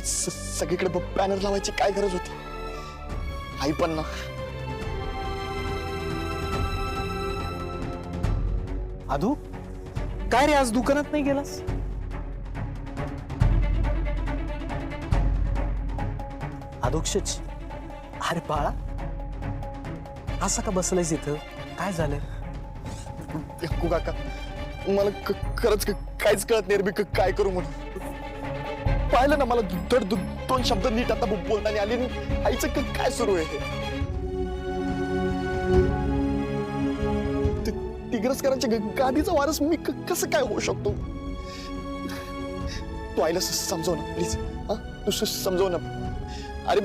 स- सगळीकडे बॅनर लावायची काय गरज होती आई पण ना आधू काय रे आज दुकानात नाही गेलास अधोक्षच अरे बाळा असं का बसलायस इथं काय यक्कू काका मला क- खरंच क- काहीच कळत नाही रे मी क- काय करू म्हणून पाहिलं ना मला दुधड दु दोन शब्द नीट आता बोलताना नाही आली आईचं काय सुरू आहे ते ति- गादीचा वारस मी कसं काय होऊ शकतो? तू आईला समजव ना प्लीज हा? तू समजव ना. अरे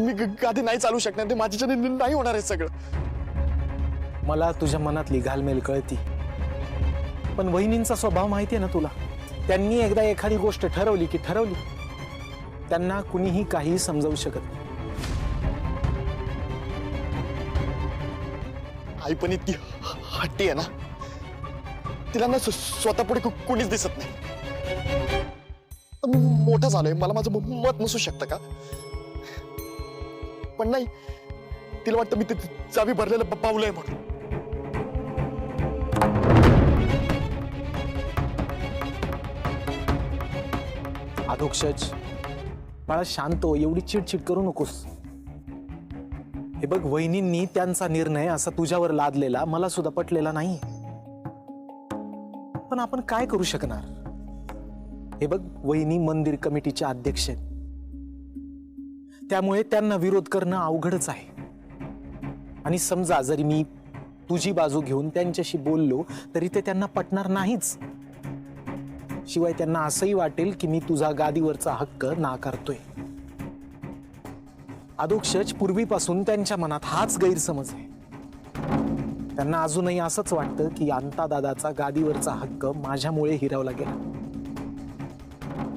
मी गादी नाही चालू शकणार ते माझ्याच्याने नाही होणार आहे सगळं. मला तुझ्या मनातली घालमेल कळती. पण वहिनींचा स्वभाव माहितीये ना तुला? त्यांनी एकदा एखादी गोष्ट ठरवली की ठरवली त्यांना कुणीही काही समजावू शकत नाही. आई पण इतकी हट्टी आहे ना. तिला ना स्वतः पुढे कुणीच दिसत नाही. मोठा झालोय. मला माझं मत नसू शकतं का? पण नाही तिला वाटतं मी ते चावी भरलेलं प- आहे म्हणून. अधोक्षज बाळा शांत हो, एवढी चिडचिड करू नकोस. हे बघ वहिनींनी त्यांचा निर्णय असा तुझ्यावर लादलेला मला सुद्धा पटलेला नाही. पण आपण काय करू शकणार? हे बघ वहिनी मंदिर कमिटीच्या अध्यक्ष आहेत. त्यामुळे त्यांना विरोध करणं अवघडच आहे. आणि समजा जरी मी तुझी बाजू घेऊन त्यांच्याशी बोललो तरी ते त्यांना पटणार नाहीच. शिवाय त्यांना असंही वाटेल की मी तुझा गादीवरचा हक्क नाकारतोय. अधोक्षज पूर्वीपासून त्यांच्या मनात हाच गैरसमज आहे. त्यांना अजूनही असंच वाटतं की अंता दादाचा गादीवरचा हक्क माझ्यामुळे हिरावला गेला.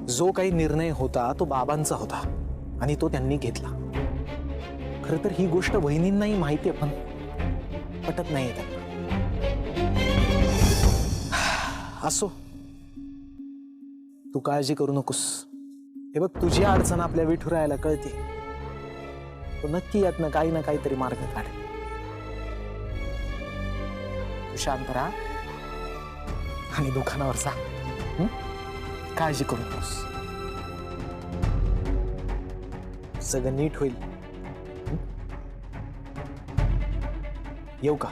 जो काही निर्णय होता तो बाबांचा होता आणि तो त्यांनी घेतला. खर तर ही गोष्ट वहिनींनाही माहिती आहे पण पटत नाही त्यांना. असो. तू काळजी करू नकोस. हे बघ तुझी अडचण आपल्या विठुरायाला कळते. तो नक्की यातनं काही ना काहीतरी मार्ग काढ तू शांत राहा आणि दुकानावर जा. काळजी करू नकोस. सगळं नीट होईल. येऊ का?